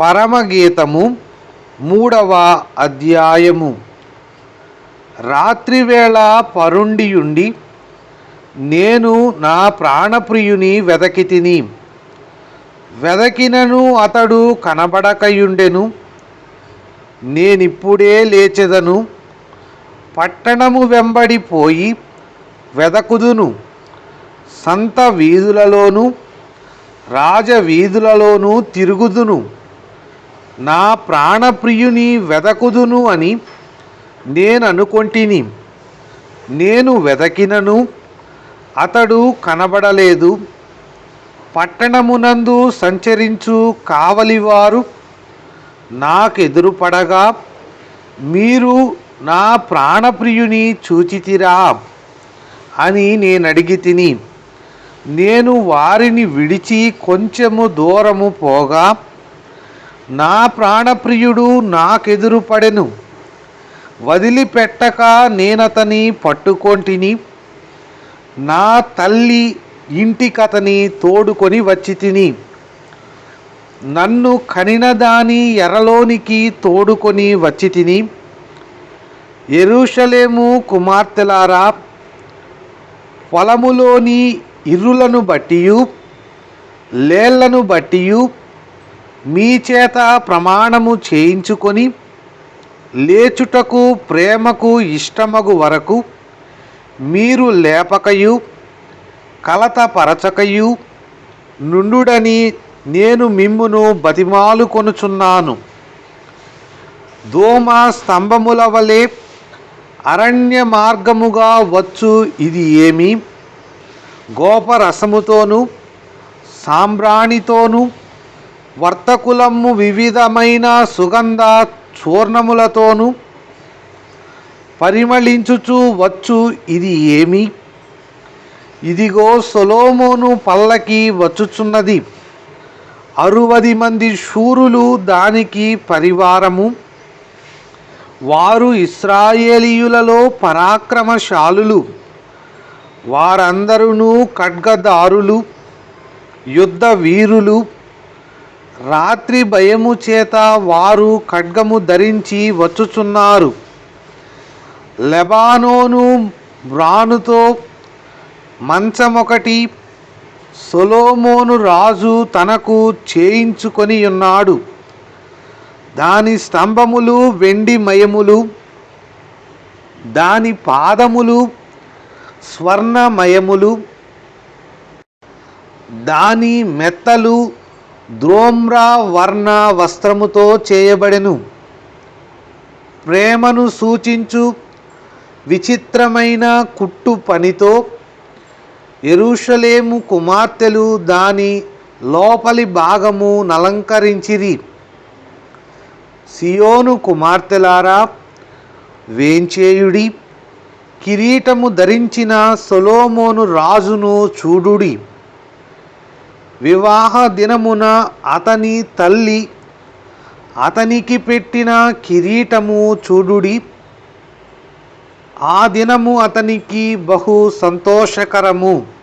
పరమగీతము మూడవ అధ్యాయము. రాత్రివేళ పరుండియుండి నేను నా ప్రాణప్రియుని వెదకి తిని వెదకినను అతడు కనబడకయుండెను. నేనిప్పుడే లేచెదను. పట్టణము వెంబడి పోయి వెదకుదును. సంత వీధులలోనూ రాజవీధులలోనూ తిరుగుదును. నా ప్రాణప్రియుని వెదకుదును అని నేను అనుకొంటిని నేను వెదకినను అతడు కనబడలేదు. పట్టణమునందు సంచరించు కావలివారు నాకెదురుపడగా మీరు నా ప్రాణప్రియుని చూచితిరా అని నేను అడిగి తిని నేను వారిని విడిచి కొంచెము దూరము పోగా నా ప్రాణప్రియుడు నాకెదురు పడెను వదిలిపెట్టక నేనతని పట్టుకొంటిని. నా తల్లి ఇంటికతని తోడుకొని వచ్చి తిని నన్ను కనిన దాని ఎరలోనికి తోడుకొని వచ్చి తిని ఎరుషలేము కుమార్తెలారా పొలములోని ఇర్రులను బట్టియు లేళ్ళను బట్టియు మీ చేత ప్రమాణము చేయించుకొని లేచుటకు ప్రేమకు ఇష్టమగు వరకు మీరు లేపకయు కలతపరచకయు నుండుడని నేను మిమ్మును బతిమాలు కొనుచున్నాను దోమ స్తంభముల వలె అరణ్య మార్గముగా వచ్చు ఇది ఏమి? గోపరసముతోను సాంబ్రాణితోనూ వర్తకులము వివిధమైన సుగంధ చూర్ణములతోనూ పరిమళించుచు వచ్చు. ఇది ఏమి? ఇదిగో సొలోమోను పల్లకి వచ్చుచున్నది. అరువది మంది శూరులు దానికి పరివారము. వారు ఇస్రాయేలీయులలో పరాక్రమశాలులు. వారందరూ ఖడ్గదారులు యుద్ధ వీరులు రాత్రి భయము చేత వారు ఖడ్గము ధరించి వచ్చుచున్నారు. లెబానోను వ్రానుతో మంచమొకటి సొలోమోను రాజు తనకు చేయించుకొని ఉన్నాడు. దాని స్తంభములు వెండి మయములు దాని పాదములు స్వర్ణమయములు దాని మెత్తలు ద్రోమ్రా వర్ణ వస్త్రముతో చేయబడెను. ప్రేమను సూచించు విచిత్రమైన కుట్టు పనితో ఎరుషలేము కుమార్తెలు దాని లోపలి భాగము నలంకరించిరి. సియోను కుమార్తెలారా వేంచేయుడి కిరీటము ధరించిన సొలోమోను రాజును చూడుడి. వివాహ దినమున అతని తల్లి అతనికి పెట్టిన కిరీటము చూడుడి. ఆ దినము అతనికి బహు సంతోషకరము.